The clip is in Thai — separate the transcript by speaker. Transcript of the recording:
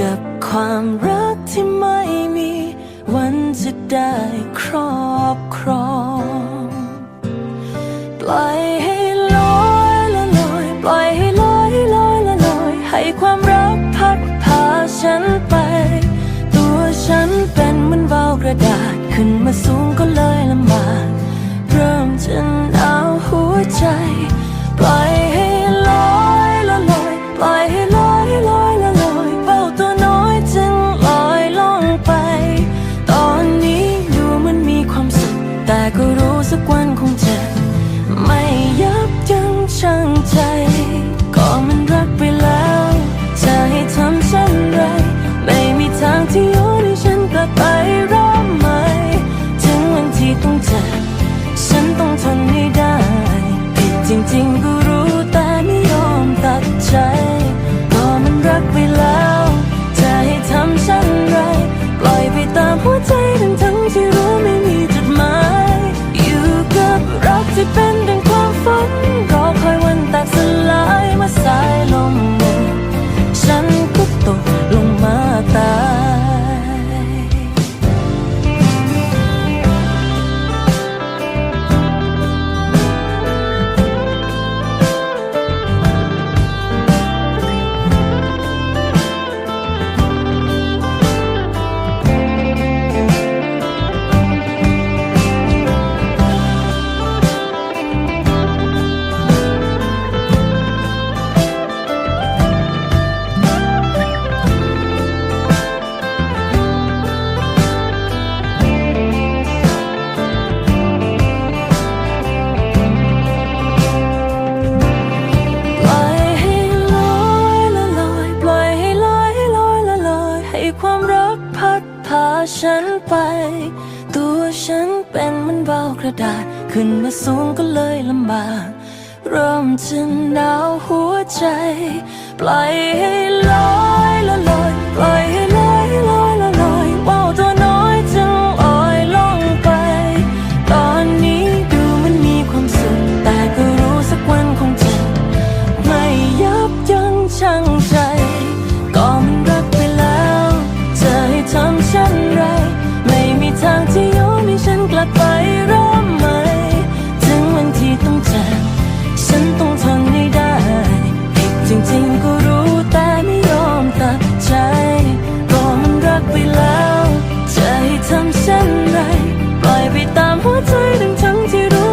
Speaker 1: กับความรักที่ไม่มี วันจะได้ครอบครองปล่อยให้ลอยละลอยปล่อยให้ลอยลอยละลอย ให้ความรักพัดพาฉันไป ตัวฉันเป็นเหมือนเบากระดาษขึ้นมาสูง ความรักพัดพาฉันไป ตัวฉันเป็นมันเบากระดาษ ขึ้นมาสูงก็เลยลำบากเริ่มจะหนาวหัวใจ ปล่อยให้ลอยละลอยปล่อยให้ลอย ไปร้อไหถึงวันที่ต้องจาฉันต้องทนให้ได้จริงๆก็รู้แต่ไม่ยอมตัดใจก็มันรักไปแล้ว จะให้ทำเช่นไร ปล่อยไปตามหัวใจดังทั้งที่รู้